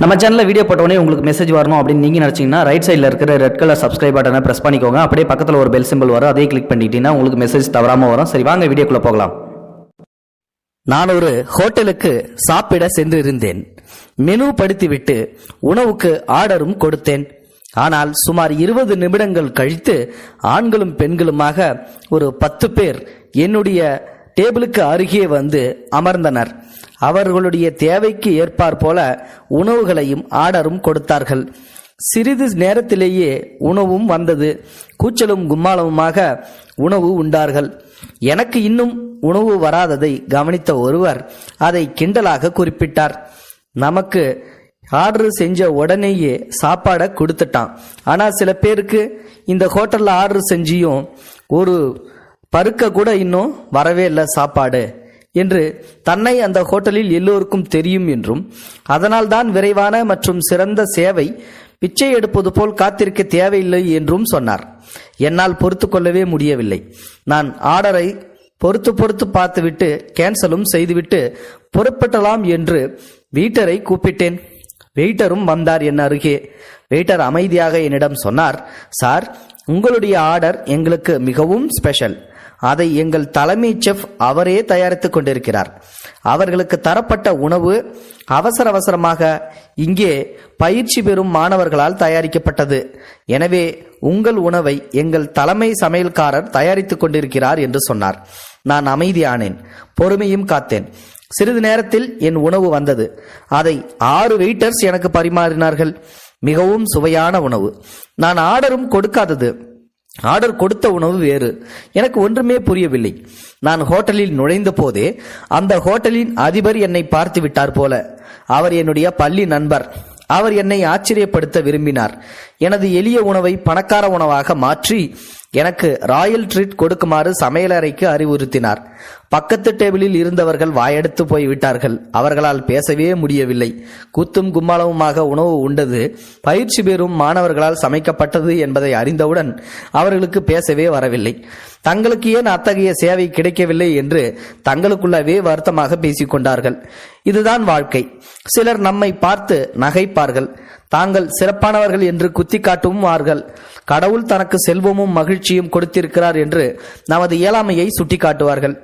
நம்ம சேனலில் வீடியோ போட்டோடனே உங்களுக்கு மெசேஜ் வரணும் அப்படின்னு நீங்கள் நினச்சிங்கன்னா ரைட் சைடில் இருக்கிற ரெட் கலர் சப்ஸ்கிரைப் பட்டனை ப்ரெஸ் பண்ணிக்கோங்க. அப்படியே பக்கத்தில் ஒரு பெல் சிம்பிள் வரும். அதே கிளிக் பண்ணிட்டீங்கன்னா உங்களுக்கு மெசேஜ் தவறாமல் வரும். சரி வாங்க வீடியோக்குள்ளே போகலாம். நான் ஒரு ஹோட்டலுக்கு சாப்பிட சென்றிருந்தேன் மெனு படுத்திவிட்டு உணவுக்கு ஆர்டரும் கொடுத்தேன். ஆனால் சுமார் இருபது நிமிடங்கள் கழித்து ஆண்களும் பெண்களுமாக ஒரு பத்து பேர் என்னுடைய டேபிளுக்கு அருகே வந்து அமர்ந்தனர். அவர்களுடைய தேவைக்கு ஏற்பார் போல உணவுகளையும் ஆர்டரும் கொடுத்தார்கள். சிறிது நேரத்திலேயே உணவும் வந்தது. கூச்சலும் கும்மாளமுமாக உணவு உண்டார்கள். எனக்கு இன்னும் உணவு வராததை கவனித்த ஒருவர் அதை கிண்டலாக குறிப்பிட்டார். நமக்கு ஆர்டர் செஞ்ச உடனேயே சாப்பாடை கொடுத்துட்டான். ஆனால் சில பேருக்கு இந்த ஹோட்டலில் ஆர்டர் செஞ்சியும் ஒரு பருக்க கூட இன்னும் வரவே இல்லை சாப்பாடு. என்று தன்னை அந்த ஹோட்டலில் எல்லோருக்கும் தெரியும் என்றும் அதனால்தான் விரைவான மற்றும் சிறந்த சேவை பிச்சை எடுப்பது போல் காத்திருக்க தேவையில்லை என்றும் சொன்னார். என்னால் பொறுத்து கொள்ளவே முடியவில்லை. நான் ஆர்டரை பொறுத்து பொறுத்து பார்த்துவிட்டு கேன்சலும் செய்துவிட்டு புறப்பட்டலாம் என்று வீட்டரை கூப்பிட்டேன். வெயிட்டரும் வந்தார் என் அருகே. வெயிட்டர் அமைதியாக என்னிடம் சொன்னார் சார் உங்களுடைய ஆர்டர் எங்களுக்கு மிகவும் ஸ்பெஷல். அதை எங்கள் தலைமை செஃப் அவரே தயாரித்துக் கொண்டிருக்கிறார். அவர்களுக்கு தரப்பட்ட உணவு அவசர அவசரமாக இங்கே பயிற்சி பெறும் மாணவர்களால் தயாரிக்கப்பட்டது. எனவே உங்கள் உணவை எங்கள் தலைமை சமையல்காரர் தயாரித்துக் கொண்டிருக்கிறார் என்று சொன்னார். நான் அமைதியானேன் பொறுமையும் காத்தேன். சிறிது நேரத்தில் என் உணவு வந்தது. அதை ஆறு வெயிட்டர்ஸ் எனக்கு பரிமாறினார்கள். மிகவும் சுவையான உணவு. நான் ஆர்டரும் கொடுக்காதது. ஆர்டர் கொடுத்த உணவு வேறு. எனக்கு ஒன்றுமே புரியவில்லை. நான் ஹோட்டலில் நுழைந்த போதே அந்த ஹோட்டலின் அதிபர் என்னை பார்த்து விட்டார் போல. அவர் என்னுடைய பள்ளி நண்பர். அவர் என்னை ஆச்சரியப்படுத்த விரும்பினார். எனது எளிய உணவை பணக்கார உணவாக மாற்றி எனக்கு ராயல் ட்ரீட் கொடுக்குமாறு சமையலறைக்கு அறிவுறுத்தினார். பக்கத்து டேபிளில் இருந்தவர்கள் வாயெடுத்து போய் விட்டார்கள். அவர்களால் பேசவே முடியவில்லை. கூத்தும் கும்மாளவுமாக உணவு உண்டது. பயிற்சி பெறும் மாணவர்களால் சமைக்கப்பட்டது என்பதை அறிந்தவுடன் அவர்களுக்கு பேசவே வரவில்லை. தங்களுக்கு ஏன் அத்தகைய சேவை கிடைக்கவில்லை என்று தங்களுக்குள்ளவே வருத்தமாக பேசிக்கொண்டார்கள். இதுதான் வாழ்க்கை. சிலர் நம்மை பார்த்து நகைப்பார்கள். தாங்கள் சிறப்பானவர்கள் என்று குத்தி காட்டுவார்கள் கடவுள் தனக்கு செல்வமும் மகிழ்ச்சியும் கொடுத்திருக்கிறார் என்று நமது இயலாமையை சுட்டிக்காட்டுவார்கள்.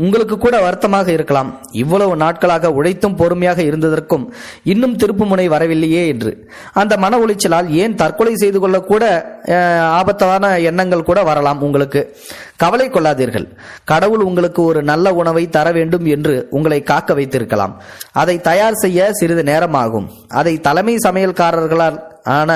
உங்களுக்கு கூட வருத்தமாக இருக்கலாம். இவ்வளவு நாட்களாக உழைத்தும் பொறுமையாக இருந்ததற்கும் இன்னும் திருப்பு முனை வரவில்லையே என்று. அந்த மன உளைச்சலால் ஏன் தற்கொலை செய்து கொள்ளக்கூட ஆபத்தான எண்ணங்கள் கூட வரலாம் உங்களுக்கு. கவலை கொள்ளாதீர்கள். கடவுள் உங்களுக்கு ஒரு நல்ல உணவை தர வேண்டும் என்று உங்களை காக்க வைத்திருக்கலாம். அதை தயார் செய்ய சிறிது நேரம் ஆகும் அதை தலைமை சமையல்காரர்களால் ஆன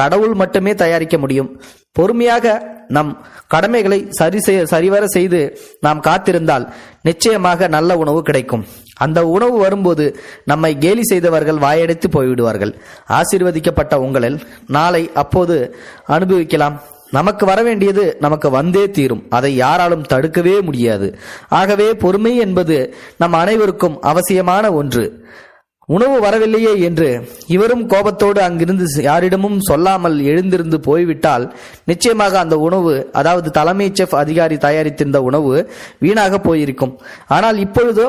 கடவுள் மட்டுமே தயாரிக்க முடியும். பொறுமையாக நம் கடமைகளை சரி செய்ய சரிவர செய்து நாம் காத்திருந்தால் நிச்சயமாக நல்ல உணவு கிடைக்கும். அந்த உணவு வரும்போது நம்மை கேலி செய்தவர்கள் வாயடைத்து போய்விடுவார்கள். ஆசீர்வதிக்கப்பட்ட உங்களில் நாளை அப்போது அனுபவிக்கலாம். நமக்கு வர வேண்டியது நமக்கு வந்தே தீரும். அதை யாராலும் தடுக்கவே முடியாது. ஆகவே பொறுமை என்பது நம் அனைவருக்கும் அவசியமான ஒன்று. உணவு வரவில்லையே என்று இவரும் கோபத்தோடு அங்கிருந்து யாரிடமும் சொல்லாமல் எழுந்திருந்து போய்விட்டால் நிச்சயமாக அந்த உணவு அதாவது தலைமை செஃப் அதிகாரி தயாரித்திருந்த உணவு வீணாக போயிருக்கும். ஆனால் இப்பொழுதோ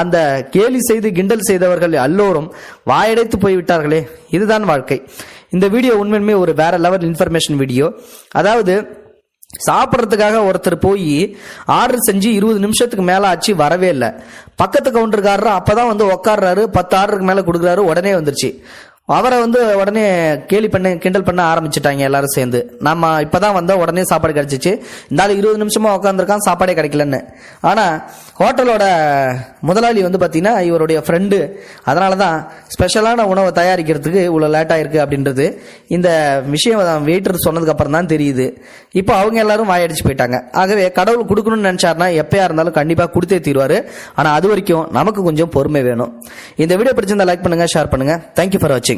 அந்த கேலி செய்து கிண்டல் செய்தவர்கள் எல்லோரும் வாயடைத்து போய்விட்டார்களே. இதுதான் வாழ்க்கை. இந்த வீடியோ உண்மையுமே ஒரு வேற லெவல் இன்ஃபர்மேஷன் வீடியோ அதாவது சாப்பிட்றதுக்காக ஒருத்தர் போய் ஆர்டர் செஞ்சு இருபது நிமிஷத்துக்கு மேலே ஆச்சு வரவே இல்லை. பக்கத்து கவுண்டருக்காரர் அப்பதான் வந்து உட்கார்றாரு பத்து ஆர்டருக்கு மேலே கொடுக்குறாரு உடனே வந்துருச்சு. அவரை வந்து உடனே கேலி பண்ண கிண்டல் பண்ண ஆரம்பிச்சிட்டாங்க எல்லாரும் சேர்ந்து. நம்ம இப்போதான் வந்தால் உடனே சாப்பாடு கிடச்சிச்சு. இந்த இருபது நிமிஷமா உட்காந்துருக்கான் சாப்பாடே கிடைக்கலன்னு. ஆனால் ஹோட்டலோட முதலாளி வந்து பார்த்தீங்கன்னா இவருடைய ஃப்ரெண்டு அதனால தான் ஸ்பெஷலான உணவை தயாரிக்கிறதுக்கு இவ்வளோ லேட் ஆயிருக்கு அப்படின்றது. இந்த விஷயம் வெயிட்டர் சொன்னதுக்கப்புறம் தான் தெரியுது. இப்போ அவங்க எல்லாரும் வாயடிச்சு போயிட்டாங்க. ஆகவே கடவுள் கொடுக்கணும்னு நினச்சாருன்னா எப்பயா இருந்தாலும் கண்டிப்பாக கொடுத்தே தீர்வார். ஆனால் அது வரைக்கும் நமக்கு கொஞ்சம் பொறுமை வேணும். இந்த வீடியோ பிடிச்சிருந்தா லைக் பண்ணுங்க ஷேர் பண்ணுங்க. தேங்க்யூ ஃபார் வாட்சிங்